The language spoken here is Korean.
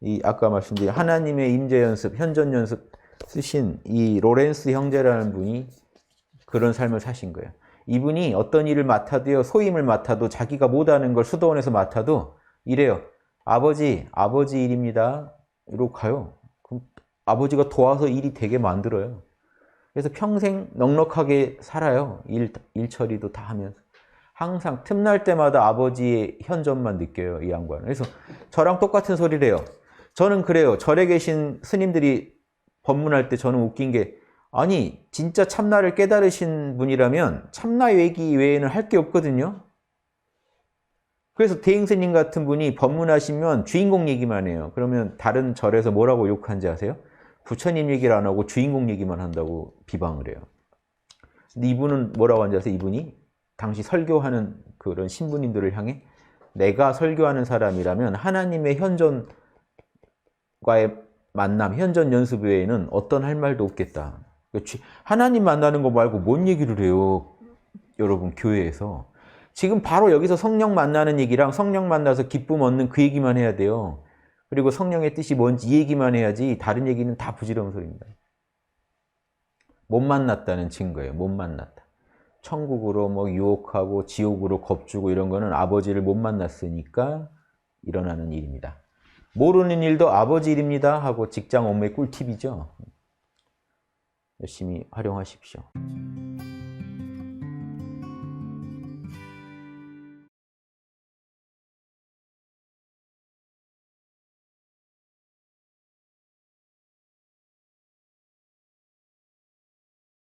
이 아까 말씀드린 하나님의 임재 연습, 현존 연습 쓰신 이 로렌스 형제라는 분이 그런 삶을 사신 거예요. 이분이 어떤 일을 맡아도요, 소임을 맡아도 자기가 못하는 걸 수도원에서 맡아도 이래요. 아버지, 아버지 일입니다. 이러고 가요. 그럼 아버지가 도와서 일이 되게 만들어요. 그래서 평생 넉넉하게 살아요. 일, 일 처리도 다 하면서. 항상 틈날 때마다 아버지의 현존만 느껴요, 이 양반은. 그래서 저랑 똑같은 소리를 해요. 저는 그래요. 절에 계신 스님들이 법문할 때 저는 웃긴 게, 아니, 진짜 참나를 깨달으신 분이라면 참나 얘기 외에는 할 게 없거든요? 그래서 대행스님 같은 분이 법문하시면 주인공 얘기만 해요. 그러면 다른 절에서 뭐라고 욕한지 아세요? 부처님 얘기를 안 하고 주인공 얘기만 한다고 비방을 해요. 근데 이분은 뭐라고 하는지 아세요? 이분이 당시 설교하는 그런 신부님들을 향해 내가 설교하는 사람이라면 하나님의 현존 과의 만남, 현존 연습 외에는 어떤 할 말도 없겠다. 그렇지. 하나님 만나는 거 말고 뭔 얘기를 해요? 여러분, 교회에서. 지금 바로 여기서 성령 만나는 얘기랑 성령 만나서 기쁨 얻는 그 얘기만 해야 돼요. 그리고 성령의 뜻이 뭔지 이 얘기만 해야지 다른 얘기는 다 부질없는 소리입니다. 못 만났다는 증거예요. 못 만났다. 천국으로 뭐 유혹하고 지옥으로 겁주고 이런 거는 아버지를 못 만났으니까 일어나는 일입니다. 모르는 일도 아버지 일입니다 하고 직장 업무의 꿀팁이죠. 열심히 활용하십시오.